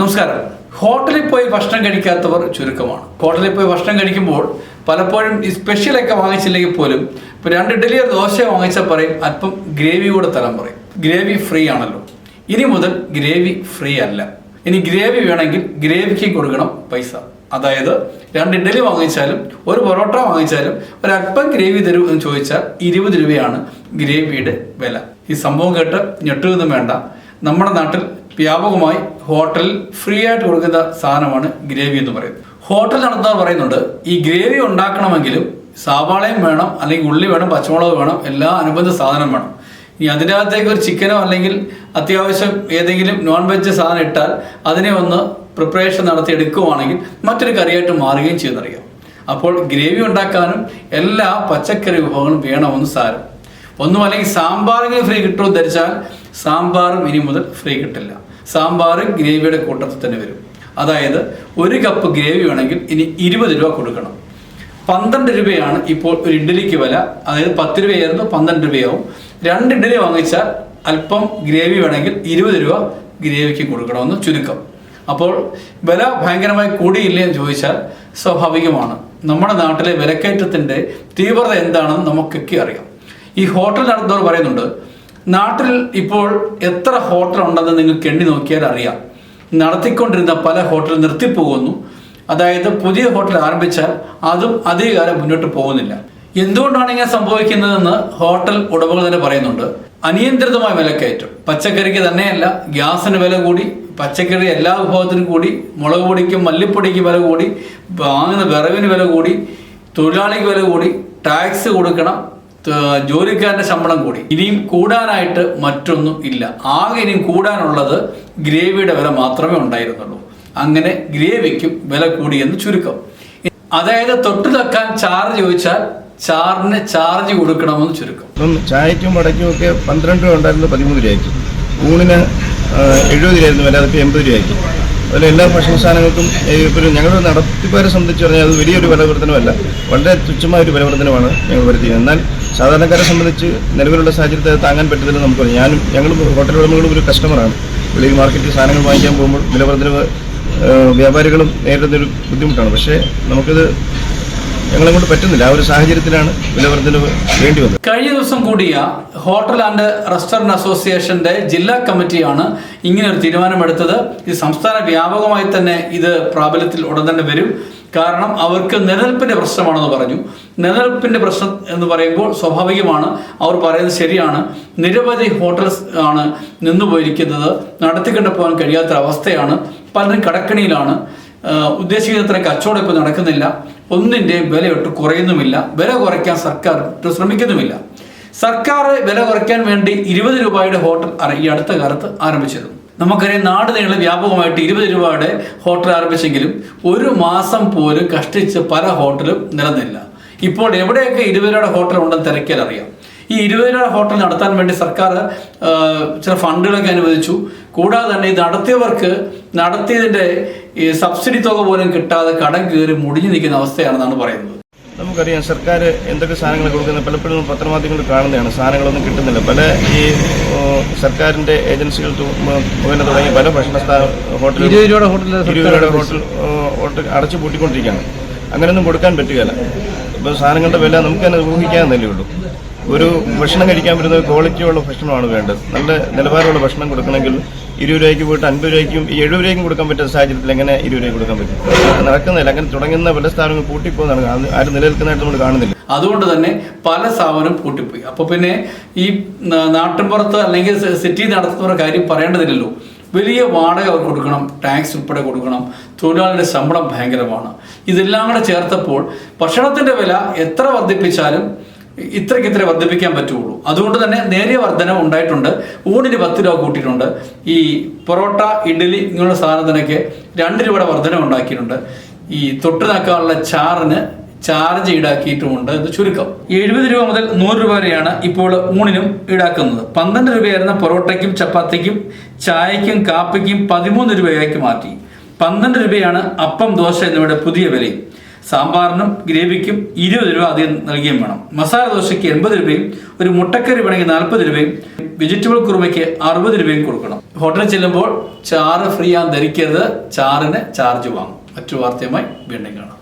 നമസ്കാരം. ഹോട്ടലിൽ പോയി ഭക്ഷണം കഴിക്കാത്തവർ ചുരുക്കമാണ്. ഹോട്ടലിൽ പോയി ഭക്ഷണം കഴിക്കുമ്പോൾ പലപ്പോഴും ഈ സ്പെഷ്യലൊക്കെ വാങ്ങിച്ചില്ലെങ്കിൽ പോലും ഇപ്പൊ രണ്ട് ഇഡ്ഡലിയോ ദോശ വാങ്ങിച്ചാൽ പറയും അല്പം ഗ്രേവി കൂടെ തരാൻ പറയും. ഗ്രേവി ഫ്രീ ആണല്ലോ. ഇനി മുതൽ ഗ്രേവി ഫ്രീ അല്ല. ഇനി ഗ്രേവി വേണമെങ്കിൽ ഗ്രേവിക്ക് കൊടുക്കണം പൈസ. അതായത് രണ്ട് ഇഡ്ഡലി വാങ്ങിച്ചാലും ഒരു പൊറോട്ട വാങ്ങിച്ചാലും ഒരല്പം ഗ്രേവി തരൂ എന്ന് ചോദിച്ചാൽ ഇരുപത് രൂപയാണ് ഗ്രേവിയുടെ വില. ഈ സംഭവം കേട്ട് ഞെട്ടുകയൊന്നും വേണ്ട. നമ്മുടെ നാട്ടിൽ വ്യാപകമായി ഹോട്ടലിൽ ഫ്രീ ആയിട്ട് കൊടുക്കുന്ന സാധനമാണ് ഗ്രേവി എന്ന് പറയുന്നത്. ഹോട്ടൽ നടത്തുന്നവർ പറയുന്നുണ്ട് ഈ ഗ്രേവി ഉണ്ടാക്കണമെങ്കിലും സവാളയും വേണം അല്ലെങ്കിൽ ഉള്ളി വേണം പച്ചമുളക് വേണം എല്ലാ അനുബന്ധ സാധനം വേണം. ഇനി അതിന്റെ അകത്തേക്ക് ഒരു ചിക്കനോ അല്ലെങ്കിൽ അത്യാവശ്യം ഏതെങ്കിലും നോൺ വെജ് സാധനം ഇട്ടാൽ അതിനെ ഒന്ന് പ്രിപ്പറേഷൻ നടത്തി എടുക്കുവാണെങ്കിൽ മറ്റൊരു കറിയായിട്ട് മാറുകയും ചെയ്യുന്നറിയാം. അപ്പോൾ ഗ്രേവി ഉണ്ടാക്കാനും എല്ലാ പച്ചക്കറി വിഭവങ്ങളും വേണമെന്ന് സാരം. ഒന്നും അല്ലെങ്കിൽ സാമ്പാറെങ്കിലും ഫ്രീ കിട്ടുമെന്ന് ധരിച്ചാൽ സാമ്പാറും ഇനി മുതൽ ഫ്രീ കിട്ടില്ല. സാമ്പാറും ഗ്രേവിയുടെ കൂട്ടത്തിൽ തന്നെ വരും. അതായത് ഒരു കപ്പ് ഗ്രേവി വേണമെങ്കിൽ ഇനി ഇരുപത് രൂപ കൊടുക്കണം. പന്ത്രണ്ട് രൂപയാണ് ഇപ്പോൾ ഒരു ഇഡ്ഡലിക്ക് വില. അതായത് പത്ത് രൂപയായിരുന്നു പന്ത്രണ്ട് രൂപയാവും. രണ്ട് ഇഡ്ഡലി വാങ്ങിച്ചാൽ അല്പം ഗ്രേവി വേണമെങ്കിൽ ഇരുപത് രൂപ ഗ്രേവിക്ക് കൊടുക്കണമെന്ന് ചുരുക്കം. അപ്പോൾ വില ഭയങ്കരമായി കൂടിയില്ലേ എന്ന് ചോദിച്ചാൽ സ്വാഭാവികമാണ്. നമ്മുടെ നാട്ടിലെ വിലക്കയറ്റത്തിന്റെ തീവ്രത എന്താണെന്ന് നമുക്കൊക്കെ അറിയാം. ഈ ഹോട്ടൽ നടത്തുന്നവർ പറയുന്നുണ്ട് നാട്ടിൽ ഇപ്പോൾ എത്ര ഹോട്ടൽ ഉണ്ടെന്ന് നിങ്ങൾക്ക് എണ്ണി നോക്കിയാൽ അറിയാം. നടത്തിക്കൊണ്ടിരുന്ന പല ഹോട്ടൽ നിർത്തിപ്പോകുന്നു അതായത് പുതിയ ഹോട്ടൽ ആരംഭിച്ചാൽ അതും അധികകാലം മുന്നോട്ട് പോകുന്നില്ല. എന്തുകൊണ്ടാണ് ഇങ്ങനെ സംഭവിക്കുന്നതെന്ന് ഹോട്ടൽ ഉടമകൾ തന്നെ പറയുന്നുണ്ട്. അനിയന്ത്രിതമായ വിലക്കയറ്റം. പച്ചക്കറിക്ക് തന്നെയല്ല ഗ്യാസിന് വില കൂടി പച്ചക്കറി എല്ലാ വിഭവത്തിനും കൂടി മുളക് പൊടിക്കും മല്ലിപ്പൊടിക്ക് വില കൂടി വാങ്ങുന്ന വിറവിന് വില കൂടി തൊഴിലാളിക്ക് വില കൂടി ടാക്സ് കൊടുക്കണം ജോലിക്കാരന്റെ ശമ്പളം കൂടി. ഇനിയും കൂടാനായിട്ട് മറ്റൊന്നും ഇല്ല. ആകെ ഇനിയും കൂടാനുള്ളത് ഗ്രേവിയുടെ വില മാത്രമേ ഉണ്ടായിരുന്നുള്ളൂ. അങ്ങനെ ഗ്രേവിക്കും വില കൂടിയെന്ന് ചുരുക്കം. അതായത് തൊട്ടു തക്കാൻ ചാർജ് ചോദിച്ചാൽ ചാറിന് ചാർജ് കൊടുക്കണമെന്ന് ചുരുക്കം. ചായക്കും വടയ്ക്കും ഒക്കെ പന്ത്രണ്ട് രൂപ ഉണ്ടായിരുന്നു പതിമൂന്ന് രൂപയ്ക്ക്. ഊണിന് എഴുപത് രൂപയായിരുന്നു വില അതിപ്പോൾ എൺപത് രൂപയ്ക്ക്. അതുപോലെ എല്ലാ ഭക്ഷണ സാധനങ്ങൾക്കും ഇപ്പോൾ ഞങ്ങളുടെ നടത്തിപ്പുകാരെ സംബന്ധിച്ച് പറഞ്ഞാൽ അത് വലിയൊരു വിലവർദ്ധനമല്ല. വളരെ തുച്ഛമായ ഒരു വിലവർദ്ധനമാണ് ഞങ്ങൾ വരുത്തിയത്. എന്നാൽ സാധാരണക്കാരെ സംബന്ധിച്ച് നിലവിലുള്ള സാഹചര്യത്തെ താങ്ങാൻ പറ്റുന്നില്ല നമുക്ക്. ഞാനും ഞങ്ങളും ഹോട്ടൽ ഉടമകളും ഒരു കസ്റ്റമറാണ് വെളിയിൽ മാർക്കറ്റിൽ സാധനങ്ങൾ വാങ്ങിക്കാൻ പോകുമ്പോൾ വിലവർദ്ധനവ് വ്യാപാരികളും വ്യാപാരികളും നേരിടുന്നൊരു ബുദ്ധിമുട്ടാണ് പക്ഷേ നമുക്കിത് ഞങ്ങളെ കൊണ്ട് പറ്റുന്നില്ല. ആ ഒരു സാഹചര്യത്തിലാണ് വിലവർദ്ധനവ് വേണ്ടി വന്നത്. കഴിഞ്ഞ ദിവസം കൂടിയ ഹോട്ടൽ ആൻഡ് റെസ്റ്റോറന്റ് അസോസിയേഷന്റെ ജില്ലാ കമ്മിറ്റിയാണ് ഇങ്ങനെ ഒരു തീരുമാനമെടുത്തത്. ഇത് സംസ്ഥാന വ്യാപകമായി തന്നെ ഇത് പ്രാബല്യത്തിൽ ഉടൻ തന്നെ വരും. കാരണം അവർക്ക് നിലനിൽപ്പിന്റെ പ്രശ്നമാണെന്ന് പറഞ്ഞു. നിലനിൽപ്പിന്റെ പ്രശ്നം എന്ന് പറയുമ്പോൾ സ്വാഭാവികമാണ്. അവർ പറയുന്നത് ശരിയാണ്. നിരവധി ഹോട്ടൽസ് ആണ് നിന്നുപോയിരിക്കുന്നത്. നടത്തിക്കൊണ്ട് പോകാൻ കഴിയാത്ത അവസ്ഥയാണ് പലരും കടക്കണിയിലാണ്. ഉദ്ദേശിക്കുന്നത്ര കച്ചവടം ഇപ്പോൾ നടക്കുന്നില്ല. ഒന്നിന്റെയും വില ഒട്ട് കുറയുന്നുമില്ല. വില കുറയ്ക്കാൻ സർക്കാർ ശ്രമിക്കുന്നുമില്ല. സർക്കാർ വില കുറയ്ക്കാൻ വേണ്ടി ഇരുപത് രൂപയുടെ ഹോട്ടൽ ഈ അടുത്ത കാലത്ത് ആരംഭിച്ചിരുന്നു നമുക്കറിയാം നാട് നീളെ വ്യാപകമായിട്ട് ഇരുപത് രൂപയുടെ ഹോട്ടൽ ആരംഭിച്ചെങ്കിലും ഒരു മാസം പോലും കഷ്ടിച്ച് പല ഹോട്ടലും നിലനില്ല ഇപ്പോൾ എവിടെയൊക്കെ ഇരുപത് രൂപയുടെ ഹോട്ടൽ ഉണ്ടെന്ന് തിരക്കിയാൽ അറിയാം. ഈ ഇരുപത് രൂപ ഹോട്ടൽ നടത്താൻ വേണ്ടി സർക്കാർ ചില ഫണ്ടുകളൊക്കെ അനുവദിച്ചു. കൂടാതെ തന്നെ ഇത് നടത്തിയവർക്ക് നടത്തിയതിന്റെ ഈ സബ്സിഡി തുക പോലും കിട്ടാതെ കടം കയറി മുടിഞ്ഞു നിൽക്കുന്ന അവസ്ഥയാണെന്നാണ് പറയുന്നത്. നമുക്കറിയാം സർക്കാർ എന്തൊക്കെ സാധനങ്ങൾ കൊടുക്കുന്ന പലപ്പോഴും പത്രമാധ്യമങ്ങൾ കാണുന്നതാണ്. സാധനങ്ങളൊന്നും കിട്ടുന്നില്ല. പല ഈ സർക്കാരിന്റെ ഏജൻസികൾ തു- തുടങ്ങി പല ഭക്ഷണ ഹോട്ടൽ ഇരുപത് രൂപയുടെ ഹോട്ടൽ ഹോട്ടൽ അടച്ചു പൂട്ടിക്കൊണ്ടിരിക്കുകയാണ്. അങ്ങനെയൊന്നും കൊടുക്കാൻ പറ്റുകയില്ല. ഇപ്പോൾ സാധനങ്ങളുടെ വില നമുക്ക് തന്നെ ഊഹിക്കാവുന്നല്ലേ ഉള്ളൂ. ഒരു ഭക്ഷണം കഴിക്കാൻ പറ്റുന്ന ക്വാളിറ്റിയുള്ള ഭക്ഷണമാണ് വേണ്ടത്. നല്ല നിലവാരമുള്ള ഭക്ഷണം കൊടുക്കണമെങ്കിൽ ഇരുപത് രൂപയ്ക്ക് പോയിട്ട് അൻപത് രൂപയ്ക്കും എഴുപത് രൂപയ്ക്കും കൊടുക്കാൻ പറ്റുന്ന സാഹചര്യത്തിൽ എങ്ങനെ ഇരുപത് രൂപയ്ക്ക് കൊടുക്കാൻ പറ്റും? നടക്കുന്നില്ല. അങ്ങനെ തുടങ്ങുന്ന പല സ്ഥാപനങ്ങൾ പൂട്ടിപ്പോകുന്നതാണ്. ആരും നിലനിൽക്കുന്നതായിട്ട് നമ്മൾ കാണുന്നില്ല. അതുകൊണ്ട് തന്നെ പല സ്ഥാപനം പൂട്ടിപ്പോയി. അപ്പോൾ പിന്നെ ഈ നാട്ടിൻപുറത്ത് അല്ലെങ്കിൽ സിറ്റി നടത്തുന്നവരുടെ കാര്യം പറയേണ്ടതില്ലല്ലോ. വലിയ വാടക അവർ കൊടുക്കണം. ടാക്സ് ഉൾപ്പെടെ കൊടുക്കണം. തൊഴിലാളിയുടെ ശമ്പളം ഭയങ്കരമാണ്. ഇതെല്ലാം കൂടെ ചേർത്തപ്പോൾ ഭക്ഷണത്തിന്റെ വില എത്ര വർദ്ധിപ്പിച്ചാലും ഇത്രയ്ക്ക് ഇത്ര വർദ്ധിപ്പിക്കാൻ പറ്റുള്ളൂ. അതുകൊണ്ട് തന്നെ നേരിയ വർധന ഉണ്ടായിട്ടുണ്ട്. ഊണിന് പത്ത് രൂപ കൂട്ടിയിട്ടുണ്ട്. ഈ പൊറോട്ട ഇഡ്ഡലി ഇങ്ങനെയുള്ള സാധനത്തിനൊക്കെ രണ്ട് രൂപയുടെ വർധന ഉണ്ടാക്കിയിട്ടുണ്ട്. ഈ തൊട്ട് നക്കാനുള്ള ചാറിന് ചാർജ് ഈടാക്കിയിട്ടുമുണ്ട്. എന്ന് ചുരുക്കം. എഴുപത് രൂപ മുതൽ നൂറ് രൂപ വരെയാണ് ഇപ്പോൾ ഊണിനും ഈടാക്കുന്നത്. പന്ത്രണ്ട് രൂപയായിരുന്ന പൊറോട്ടയ്ക്കും ചപ്പാത്തിക്കും ചായയ്ക്കും കാപ്പിക്കും പതിമൂന്ന് രൂപയാക്കി മാറ്റി. പന്ത്രണ്ട് രൂപയാണ് അപ്പം ദോശ എന്നിവയുടെ പുതിയ വിലയും. സാമ്പാറിനും ഗ്രേവിക്കും ഇരുപത് രൂപ അധികം നൽകുകയും വേണം. മസാല ദോശയ്ക്ക് എൺപത് രൂപയും ഒരു മുട്ടക്കറി വേണമെങ്കിൽ നാൽപ്പത് രൂപയും വെജിറ്റബിൾ കുറുമയ്ക്ക് അറുപത് രൂപയും കൊടുക്കണം. ഹോട്ടലിൽ ചെല്ലുമ്പോൾ ചാറ് ഫ്രീ ആണെന്ന് ധരിക്കരുത്. ചാറിന് ചാർജ് വാങ്ങും. മറ്റു വാർത്തയുമായി വീണ്ടും കാണാം.